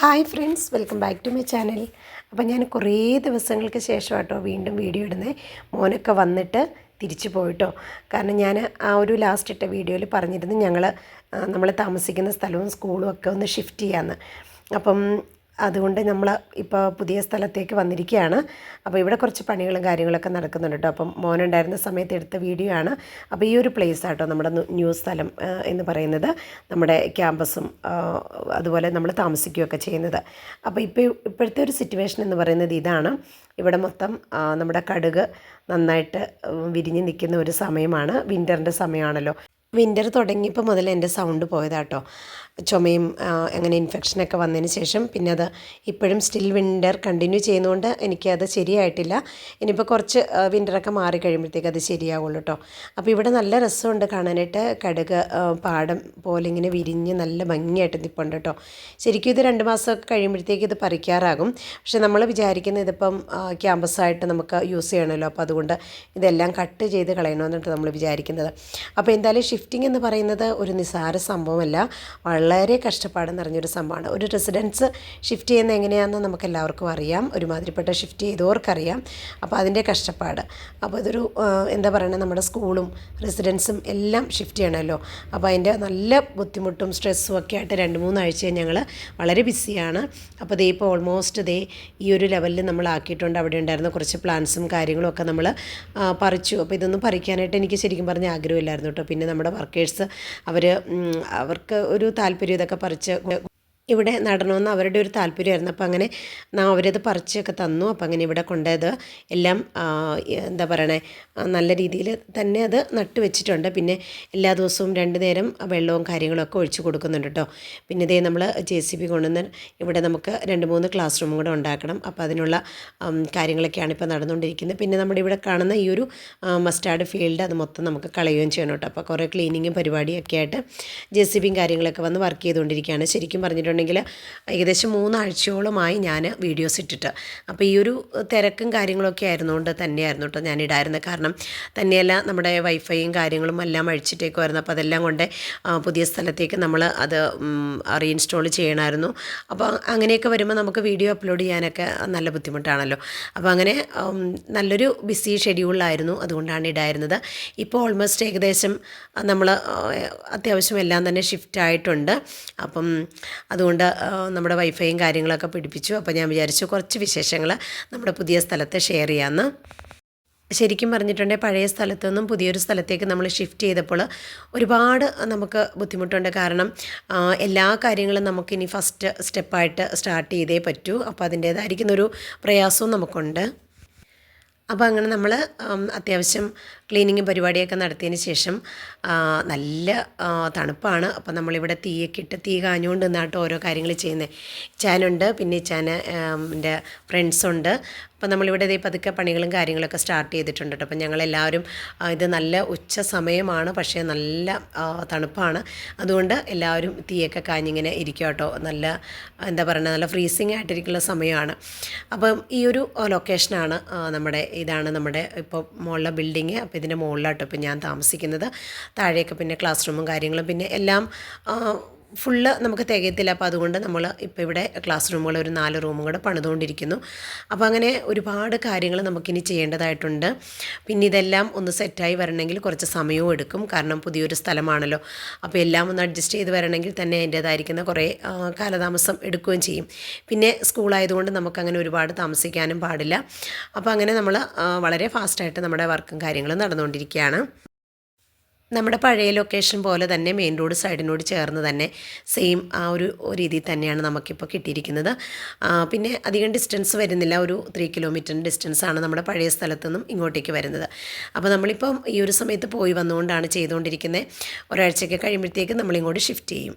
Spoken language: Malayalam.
Hi friends welcome back to my channel. അപ്പോൾ ഞാൻ കുറേ ദിവസങ്ങൾക്ക് ശേഷം കേട്ടോ വീണ്ടും വീഡിയോ ഇടുന്നത് മോനൊക്കെ വന്നിട്ട് തിരിച്ചു പോയിട്ടോ. കാരണം ഞാൻ ആ ഒരു ലാസ്റ്റ് ഇട്ട വീഡിയോയിൽ പറഞ്ഞിരുന്നു ഞങ്ങൾ നമ്മൾ താമസിക്കുന്ന സ്ഥലവും സ്കൂളും ഒക്കെ ഒന്ന് ഷിഫ്റ്റ് ചെയ്യാമെന്ന് അപ്പം അതുകൊണ്ട് നമ്മൾ ഇപ്പോൾ പുതിയ സ്ഥലത്തേക്ക് വന്നിരിക്കുകയാണ്. അപ്പോൾ ഇവിടെ കുറച്ച് പണികളും കാര്യങ്ങളൊക്കെ നടക്കുന്നുണ്ട് കേട്ടോ. അപ്പം മോനുണ്ടായിരുന്ന സമയത്ത് എടുത്ത വീഡിയോ ആണ്. അപ്പോൾ ഈ ഒരു പ്ലേസ് ആട്ടോ നമ്മുടെ ന്യൂ- സ്ഥലം എന്ന് പറയുന്നത്. നമ്മുടെ ക്യാമ്പസും അതുപോലെ നമ്മൾ താമസിക്കുകയൊക്കെ ചെയ്യുന്നത്. അപ്പോൾ ഇപ്പോൾ ഇപ്പോഴത്തെ ഒരു സിറ്റുവേഷൻ എന്ന് പറയുന്നത് ഇതാണ്. ഇവിടെ മൊത്തം നമ്മുടെ കടുക് നന്നായിട്ട് വിരിഞ്ഞ് നിൽക്കുന്ന ഒരു സമയമാണ്. വിന്ററിന്റെ സമയമാണല്ലോ. വിന്റർ തുടങ്ങിയപ്പോൾ മുതൽ എന്റെ സൗണ്ട് പോയതാട്ടോ. ചുമയും അങ്ങനെ ഇൻഫെക്ഷനൊക്കെ വന്നതിന് ശേഷം പിന്നെ അത് ഇപ്പോഴും സ്റ്റിൽ വിന്റർ കണ്ടിന്യൂ ചെയ്യുന്നതുകൊണ്ട് എനിക്കത് ശരിയായിട്ടില്ല. ഇനിയിപ്പോൾ കുറച്ച് വിന്ററൊക്കെ മാറി കഴിയുമ്പോഴത്തേക്ക് അത് ശരിയാവുള്ളൂ കേട്ടോ അപ്പോൾ ഇവിടെ നല്ല രസമുണ്ട് കാണാനായിട്ട്. കടുക് പാടം പോലെ ഇങ്ങനെ വിരിഞ്ഞ് നല്ല ഭംഗിയായിട്ട് നിൽപ്പുണ്ട് കേട്ടോ ശരിക്കും ഇത് രണ്ട് മാസമൊക്കെ കഴിയുമ്പോഴത്തേക്ക് ഇത് പറിക്കാറാകും. പക്ഷേ നമ്മൾ വിചാരിക്കുന്നത് ഇതിപ്പം ക്യാമ്പസായിട്ട് നമുക്ക് യൂസ് ചെയ്യണമല്ലോ. അപ്പോൾ അതുകൊണ്ട് ഇതെല്ലാം കട്ട് ചെയ്ത് കളയണമെന്നിട്ട് നമ്മൾ വിചാരിക്കുന്നത്. അപ്പോൾ എന്തായാലും ഷിഫ്റ്റിംഗ് എന്ന് പറയുന്നത് ഒരു നിസ്സാര സംഭവമല്ല. വളരെ കഷ്ടപ്പാട് നിറഞ്ഞൊരു സംഭവമാണ്. ഒരു റെസിഡൻസ് ഷിഫ്റ്റ് ചെയ്യുന്നത് എങ്ങനെയാണെന്ന് നമുക്ക് എല്ലാവർക്കും അറിയാം. ഒരുമാതിരിപ്പെട്ട ഷിഫ്റ്റ് ചെയ്തവർക്കറിയാം. അപ്പോൾ അതിന്റെ കഷ്ടപ്പാട്. അപ്പോൾ ഇതൊരു എന്താ പറയുക നമ്മുടെ സ്കൂളും റെസിഡൻസും എല്ലാം ഷിഫ്റ്റ് ചെയ്യണമല്ലോ. അപ്പോൾ അതിന്റെ നല്ല ബുദ്ധിമുട്ടും സ്ട്രെസ്സും ഒക്കെ ആയിട്ട് രണ്ട് മൂന്നാഴ്ച ഞങ്ങൾ വളരെ ബിസിയാണ് അപ്പോൾ ദേ ഇപ്പോൾ ഓൾമോസ്റ്റ് ദേ ഈ ഒരു ലെവലിൽ നമ്മൾ ആക്കിയിട്ടുണ്ട്. അവിടെ ഉണ്ടായിരുന്ന കുറച്ച് പ്ലാൻസും കാര്യങ്ങളും ഒക്കെ നമ്മൾ പറിച്ചു. അപ്പോൾ ഇതൊന്നും പറിക്കാനായിട്ട് എനിക്ക് ശരിക്കും പറഞ്ഞ ആഗ്രഹമില്ലായിരുന്നു കേട്ടോ. പിന്നെ നമ്മുടെ വർക്കേഴ്സ് അവർ അവർക്ക് ഒരു താല്പര്യം ഇതൊക്കെ പറിച്ച് ഇവിടെ നടണമെന്ന് അവരുടെ ഒരു താല്പര്യമായിരുന്നു. അപ്പോൾ അങ്ങനെ അവരത് പറിച്ചൊക്കെ തന്നു. അപ്പോൾ അങ്ങനെ ഇവിടെ കൊണ്ടുപോയത്. എല്ലാം എന്താ പറയണേ നല്ല രീതിയിൽ തന്നെ അത് നട്ട് വെച്ചിട്ടുണ്ട്. പിന്നെ എല്ലാ ദിവസവും രണ്ട് നേരം വെള്ളവും കാര്യങ്ങളൊക്കെ ഒഴിച്ചു കൊടുക്കുന്നുണ്ട് കേട്ടോ. പിന്നെ ഇതേ നമ്മൾ ജെ സി ബി കൊണ്ടുവന്ന് ഇവിടെ നമുക്ക് രണ്ട് മൂന്ന് ക്ലാസ് റൂമും കൂടെ ഉണ്ടാക്കണം. അപ്പോൾ അതിനുള്ള കാര്യങ്ങളൊക്കെയാണ് ഇപ്പോൾ നടന്നുകൊണ്ടിരിക്കുന്നത്. പിന്നെ നമ്മുടെ ഇവിടെ കാണുന്ന ഈ ഒരു മസ്റ്റാർഡ് ഫീൽഡ് അത് മൊത്തം നമുക്ക് കളയുകയും ചെയ്യണം കേട്ടോ. അപ്പോൾ കുറേ ക്ലീനിങ്ങും പരിപാടിയൊക്കെ ആയിട്ട് ജെ സി ബിയും കാര്യങ്ങളൊക്കെ വന്ന് വർക്ക് ചെയ്തുകൊണ്ടിരിക്കുകയാണ്. ശരിക്കും പറഞ്ഞിട്ടുണ്ടെങ്കിൽ ഏകദേശം മൂന്നാഴ്ചയോളമായി ഞാൻ വീഡിയോസ് ഇട്ടിട്ട്. അപ്പോൾ ഈ ഒരു തിരക്കും കാര്യങ്ങളൊക്കെ ആയിരുന്നുകൊണ്ട് തന്നെയായിരുന്നു കേട്ടോ ഞാൻ ഇടായിരുന്നത് കാരണം തന്നെയല്ല നമ്മുടെ വൈഫൈയും കാര്യങ്ങളും എല്ലാം അഴിച്ചിട്ടേക്കുമായിരുന്നു അപ്പോൾ അതെല്ലാം കൊണ്ട് പുതിയ സ്ഥലത്തേക്ക് നമ്മൾ അത് റീഇൻസ്റ്റാൾ ചെയ്യണമായിരുന്നു അപ്പോൾ അങ്ങനെയൊക്കെ വരുമ്പോൾ നമുക്ക് വീഡിയോ അപ്ലോഡ് ചെയ്യാനൊക്കെ നല്ല ബുദ്ധിമുട്ടാണല്ലോ. അപ്പോൾ അങ്ങനെ നല്ലൊരു ബിസി ഷെഡ്യൂളിലായിരുന്നു അതുകൊണ്ടാണ് ഇടായിരുന്നത്. ഇപ്പോൾ ഓൾമോസ്റ്റ് ഏകദേശം നമ്മൾ അത്യാവശ്യം എല്ലാം തന്നെ ഷിഫ്റ്റ് ആയിട്ടുണ്ട്. അപ്പം അതുകൊണ്ട് ആ, നമ്മുടെ വൈഫൈയും കാര്യങ്ങളൊക്കെ പിടിപ്പിച്ചു. അപ്പോൾ ഞാൻ വിചാരിച്ചു കുറച്ച് വിശേഷങ്ങൾ നമ്മുടെ പുതിയ സ്ഥലത്ത് ഷെയർ ചെയ്യാമെന്ന് ശരിക്കും പറഞ്ഞിട്ടുണ്ടെങ്കിൽ പഴയ സ്ഥലത്തു നിന്നും പുതിയൊരു സ്ഥലത്തേക്ക് നമ്മൾ ഷിഫ്റ്റ് ചെയ്തപ്പോൾ ഒരുപാട് നമുക്ക് ബുദ്ധിമുട്ടുണ്ട്. കാരണം എല്ലാ കാര്യങ്ങളും നമുക്കിനി ഫസ്റ്റ് സ്റ്റെപ്പായിട്ട് സ്റ്റാർട്ട് ചെയ്തേ പറ്റൂ. അപ്പോൾ അതിന്റേതായിരിക്കുന്നൊരു പ്രയാസവും നമുക്കുണ്ട്. അപ്പോൾ അങ്ങനെ നമ്മൾ അത്യാവശ്യം ക്ലീനിങ്ങും പരിപാടിയൊക്കെ നടത്തിയതിന് ശേഷം നല്ല തണുപ്പാണ്. അപ്പോൾ നമ്മളിവിടെ തീയൊക്കെ ഇട്ട് തീ കാഞ്ഞുകൊണ്ട് നിന്നാട്ടോ ഓരോ കാര്യങ്ങൾ ചെയ്യുന്നത് ചാനുണ്ട് പിന്നെ ചാന എന്റെ ഫ്രണ്ട്സുണ്ട്. അപ്പോൾ നമ്മളിവിടെ ഇതേ പതുക്കെ പണികളും കാര്യങ്ങളൊക്കെ സ്റ്റാർട്ട് ചെയ്തിട്ടുണ്ട് കേട്ടോ. അപ്പം ഞങ്ങളെല്ലാവരും ഇത് നല്ല ഉച്ച സമയമാണ് പക്ഷേ നല്ല തണുപ്പാണ്. അതുകൊണ്ട് എല്ലാവരും തീയൊക്കെ കാഞ്ഞിങ്ങനെ ഇരിക്കുക കേട്ടോ. നല്ല എന്താ പറയുക നല്ല ഫ്രീസിങ് ആയിട്ടിരിക്കുന്ന സമയമാണ്. അപ്പം ഈ ഒരു ലൊക്കേഷനാണ് നമ്മുടെ ഇതാണ് നമ്മുടെ ഇപ്പോൾ മുകളിലെ ബിൽഡിങ് അപ്പോൾ ഇതിന്റെ മുകളിലാട്ടോ ഇപ്പോൾ ഞാൻ താമസിക്കുന്നത്. താഴെയൊക്കെ പിന്നെ ക്ലാസ് റൂമും കാര്യങ്ങളും പിന്നെ എല്ലാം ഫുള്ള് നമുക്ക് തികയത്തില്ല. അപ്പോൾ അതുകൊണ്ട് നമ്മൾ ഇപ്പോൾ ഇവിടെ ക്ലാസ് റൂമുകൾ ഒരു നാല് റൂമും കൂടെ പണിതുകൊണ്ടിരിക്കുന്നു. അപ്പോൾ അങ്ങനെ ഒരുപാട് കാര്യങ്ങൾ നമുക്കിനി ചെയ്യേണ്ടതായിട്ടുണ്ട്. പിന്നെ ഇതെല്ലാം ഒന്ന് സെറ്റായി വരണമെങ്കിൽ കുറച്ച് സമയവും എടുക്കും. കാരണം പുതിയൊരു സ്ഥലമാണല്ലോ. അപ്പോൾ എല്ലാം ഒന്ന് അഡ്ജസ്റ്റ് ചെയ്ത് വരണമെങ്കിൽ തന്നെ അതിന്റേതായിരിക്കുന്ന കുറേ കാലതാമസം എടുക്കുകയും ചെയ്യും. പിന്നെ സ്കൂളായതുകൊണ്ട് നമുക്കങ്ങനെ ഒരുപാട് താമസിക്കാനും പാടില്ല. അപ്പോൾ അങ്ങനെ നമ്മൾ വളരെ ഫാസ്റ്റായിട്ട് നമ്മുടെ വർക്കും കാര്യങ്ങളും നടന്നുകൊണ്ടിരിക്കുകയാണ്. നമ്മുടെ പഴയ ലൊക്കേഷൻ പോലെ തന്നെ മെയിൻ റോഡ് സൈഡിനോട് ചേർന്ന് തന്നെ സെയിം ആ ഒരു രീതിയിൽ തന്നെയാണ് നമുക്കിപ്പോൾ കിട്ടിയിരിക്കുന്നത്. പിന്നെ അധികം ഡിസ്റ്റൻസ് വരുന്നില്ല. ഒരു ത്രീ കിലോമീറ്റർ ഡിസ്റ്റൻസ് ആണ് നമ്മുടെ പഴയ സ്ഥലത്തു നിന്നും ഇങ്ങോട്ടേക്ക് വരുന്നത്. അപ്പോൾ നമ്മളിപ്പം ഈ ഒരു സമയത്ത് പോയി വന്നുകൊണ്ടാണ് ചെയ്തുകൊണ്ടിരിക്കുന്നത് ഒരാഴ്ചയൊക്കെ കഴിയുമ്പോഴത്തേക്ക് നമ്മളിങ്ങോട്ട് ഷിഫ്റ്റ് ചെയ്യും.